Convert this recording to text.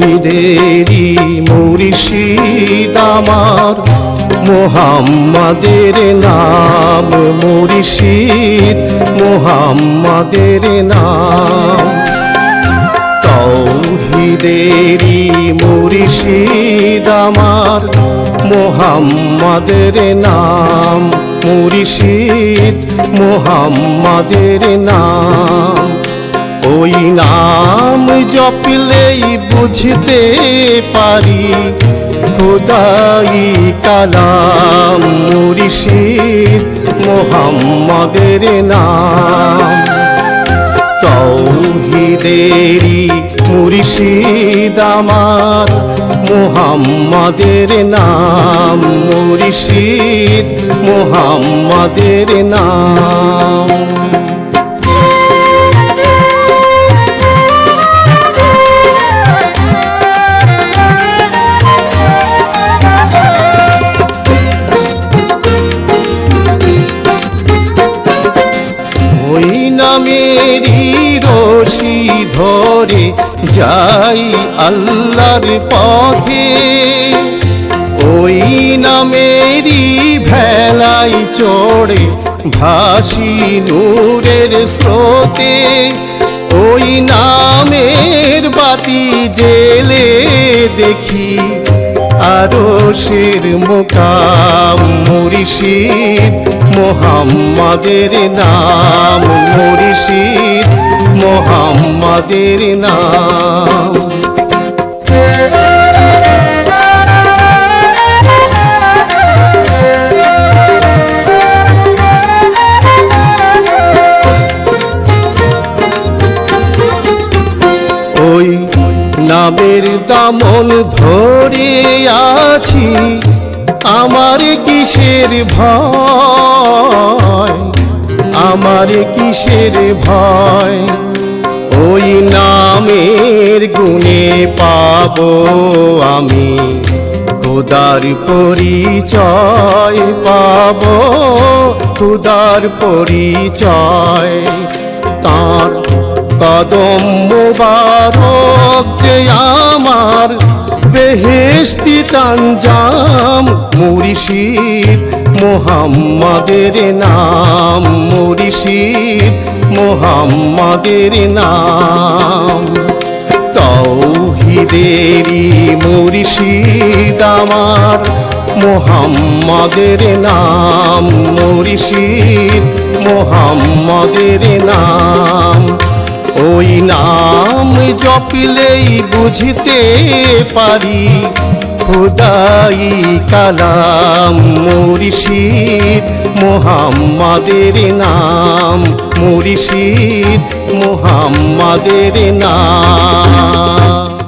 তৌহিদেরি মুরিশিদ আমার। মোহাম্মদের নাম মুরিশিদ, মোহাম্মদের নাম। তৌহিদেরি মুরিশিদ আমার, মোহাম্মদের নাম মুরিশিদ, মোহাম্মদের নাম। ওই নাম জপলেই বুঝতে পারি, খোদাই কালাম মুরিশিদ মোহাম্মদের নাম। তৌহিদেরি মুরিশিদ আমার, মোহাম্মদের নাম, মুরিশিদ মোহাম্মদের নাম। ধরে যাই আল্লাহর পথে। ওই নামেরই ভেলাই চড়ে ভাসি নূরের স্রোতে। ওই নামের বাতি জেলে দেখি আরও শের মোকাম মুরিশিদ, মোহাম্মদের নাম মুরিশিদ। মোহাম্মদের নাম। ওই নামের দামন ধরে আছি আমার কিসের ভয়? আমার কিসের ভয়? ওই নামের গুণে পাব আমি। খুদার পরিচয় পাব, খুদার পরিচয়। তার কদম মোবারক যে আমার বেহেস্তি তানজাম মুরিশিদ মোহাম্মদের নাম মুরিশিদ, মোহাম্মদের নাম। তৌহিদেরি মুরিশিদ আমার, মোহাম্মদের নাম মুরিশিদ, মোহাম্মদের নাম। ওই নাম জপিলেই বুঝতে পারি খুদাই কালাম মুরিশিদ মোহাম্মাদের নাম মুরিশিদ মোহাম্মাদের নাম।